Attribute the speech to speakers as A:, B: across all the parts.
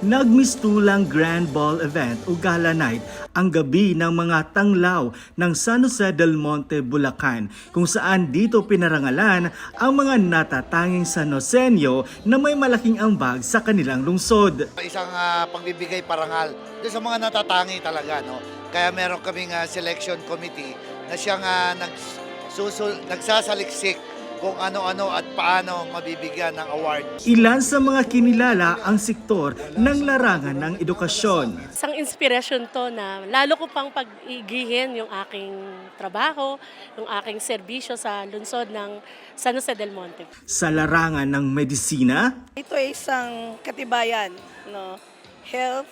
A: Nagmistulang Grand Ball Event o Gala Night ang gabi ng mga tanglaw ng San Jose del Monte, Bulacan kung saan dito pinarangalan ang mga natatanging San Joseño na may malaking ambag sa kanilang lungsod.
B: isang ah, pagbibigay parangal doon sa mga natatangi talaga no kaya meron kaming ah, selection committee na siyang ah, nagsusul nagsasaliksik kung ano-ano at paano mabibigyan ng award
A: Ilan sa mga kinilala ang sektor ng larangan ng edukasyon.
C: Isang inspirasyon to na lalo ko pang pag-igihin yung aking trabaho, yung aking serbisyo sa lungsod ng San Jose del Monte.
A: Sa larangan ng medisina,
D: Ito ay isang katibayan, no? Health,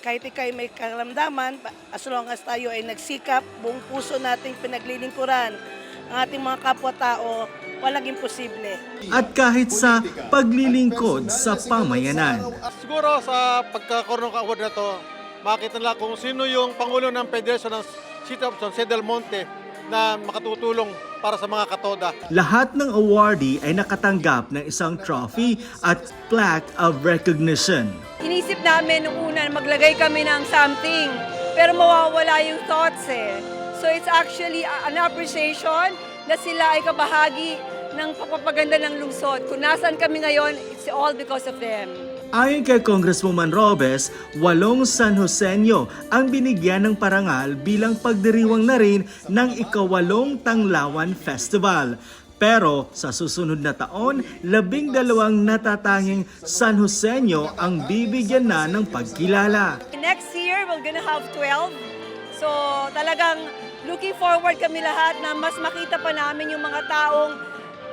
D: kahit ikay may karamdaman, as long as tayo ay nagsikap, buong puso nating pinaglilingkuran ang ating mga kapwa-tao, walang imposible.
A: at kahit sa paglilingkod sa pamayanan.
E: Siguro sa pagkakaroon ng award na to, makita nila kung sino yung Pangulo ng Federation ng City of San del Monte na makatutulong para sa mga katoda.
A: Lahat ng awardee ay nakatanggap ng isang trophy at plaque of recognition.
F: Inisip namin nung una na maglagay kami ng something, pero mawawala yung thoughts eh. So it's actually an appreciation na sila ay kabahagi ng pagpapaganda ng lungsod. Kung nasan kami ngayon, it's all because of them.
A: Ayon kay Congresswoman Robes, walong San Joseño ang binigyan ng parangal bilang pagdiriwang na rin ng ikawalong Tanglawan Festival. Pero sa susunod na taon, labing dalawang natatanging San Joseño ang bibigyan na ng pagkilala.
F: Next year, we're gonna have 12. So talagang looking forward kami lahat na mas makita pa namin yung mga taong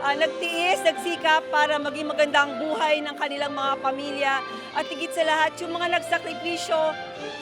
F: ah, nagtiis, nagsikap para maging maganda ang buhay ng kanilang mga pamilya at higit sa lahat yung mga nagsakripisyo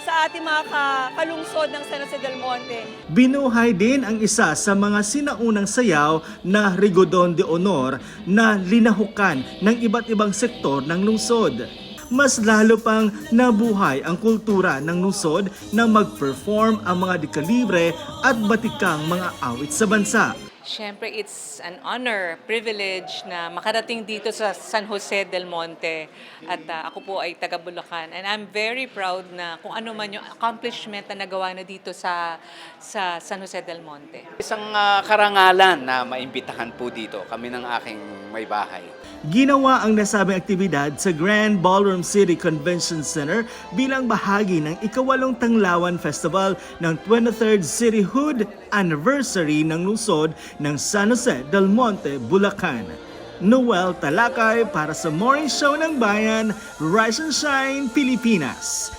F: sa ating mga ka- kalungsod ng San Jose del Monte.
A: Binuhay din ang isa sa mga sinaunang sayaw na Rigodon de Honor na linahukan ng iba't ibang sektor ng lungsod. Mas lalo pang nabuhay ang kultura ng lungsod na mag-perform ang mga dekalibre at batikang mga awit sa bansa.
G: Siyempre, it's an honor, privilege na makarating dito sa San Jose del Monte at ah, ako po ay taga Bulacan. And I'm very proud na kung ano man yung accomplishment na nagawa na dito sa, sa San Jose del Monte.
H: Isang ah, karangalan na maimbitahan po dito kami ng aking may bahay.
A: Ginawa ang nasabing aktibidad sa Grand Ballroom City Convention Center bilang bahagi ng ikawalong Tanglawan Festival ng 23rd Cityhood Anniversary ng lungsod ng San Jose del Monte, Bulacan. Noel Talakay para sa Morning Show ng Bayan, Rise and Shine, Pilipinas.